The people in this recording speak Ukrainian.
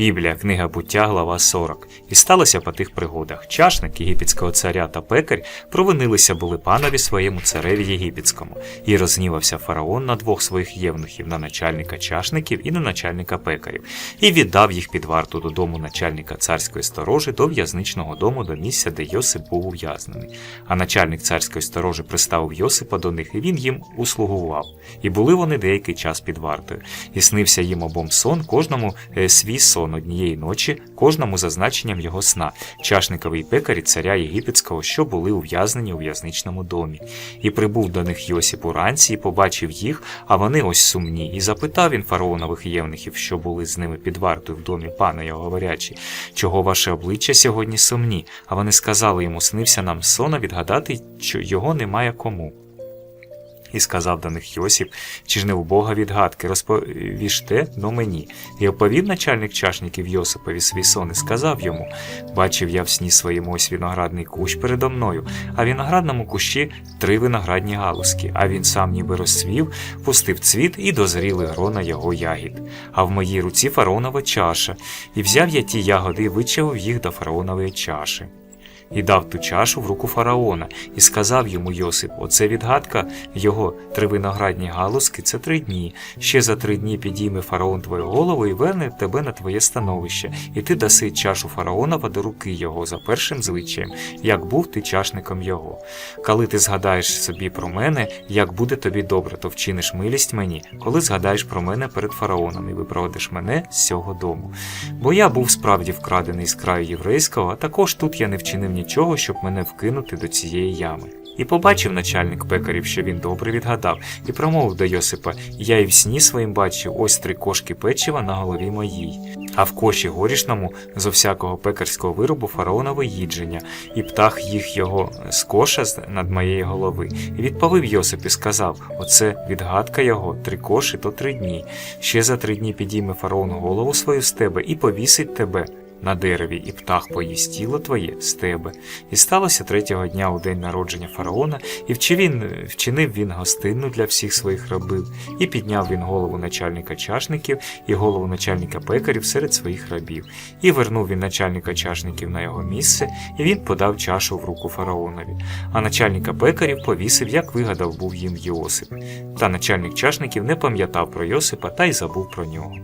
Біблія, книга буття, глава 40. І сталося по тих пригодах. Чашник єгипетського царя та пекар провинилися були панові своєму цареві єгипетському, і рознівався фараон на двох своїх євнухів, на начальника чашників і на начальника пекарів, і віддав їх під варту додому начальника царської сторожі до в'язничного дому до місця, де Йосип був ув'язнений. А начальник царської сторожі приставив Йосипа до них, і він їм услугував. І були вони деякий час під вартою. І снився їм обом сон, кожному е, свій сон однієї ночі, кожному за значенням його сна, чашникові пекарі царя єгипетського, що були ув'язнені у в'язничному домі. І прибув до них Йосип уранці, і побачив їх, а вони ось сумні. І запитав він фараонових євнухів, що були з ними під вартою в домі пана його говорячи, чого ваше обличчя сьогодні сумні? А вони сказали йому, снився нам сон, а відгадати, що його немає кому. І сказав до них Йосип, чи ж не в Бога відгадки, розповіжте но мені. І оповів начальник чашників Йосипові свій сон і сказав йому: Бачив я в сні своєму ось виноградний кущ передо мною, а в виноградному кущі три виноградні галузки, а він сам ніби розцвів, пустив цвіт і дозріли грона його ягід. А в моїй руці фараонова чаша, і взяв я ті ягоди і вичавив їх до фараонової чаші. І дав ту чашу в руку фараона, і сказав йому Йосип: Оце відгадка його три виноградні галузки це три дні. Ще за три дні підійме фараон твою голову і верне тебе на твоє становище, і ти даси чашу фараонова до руки його за першим звичаєм, як був ти чашником його. Коли ти згадаєш собі про мене, як буде тобі добре, то вчиниш милість мені, коли згадаєш про мене перед фараоном і випроводиш мене з цього дому. Бо я був справді вкрадений з краю єврейського, а також тут я не вчинив нічого, щоб мене вкинути до цієї ями. І побачив начальник пекарів, що він добре відгадав, і промовив до Йосипа: Я і в сні своїм бачив ось три кошки печива на голові моїй, а в коші горішному зо всякого пекарського виробу фараонове їдження, і птах їх його з коша над моєї голови. І відповів Йосип і сказав: Оце відгадка його, три коші то три дні. Ще за три дні підійме фараон голову свою з тебе і повісить тебе на дереві, і птах поїсть тіло твоє з тебе. І сталося третього дня у день народження фараона, і він, вчинив він гостинну для всіх своїх рабів, і підняв він голову начальника чашників і голову начальника пекарів серед своїх рабів, і вернув він начальника чашників на його місце, і він подав чашу в руку фараонові. А начальника пекарів повісив, як вигадав був їм Йосип. Та начальник чашників не пам'ятав про Йосипа та й забув про нього.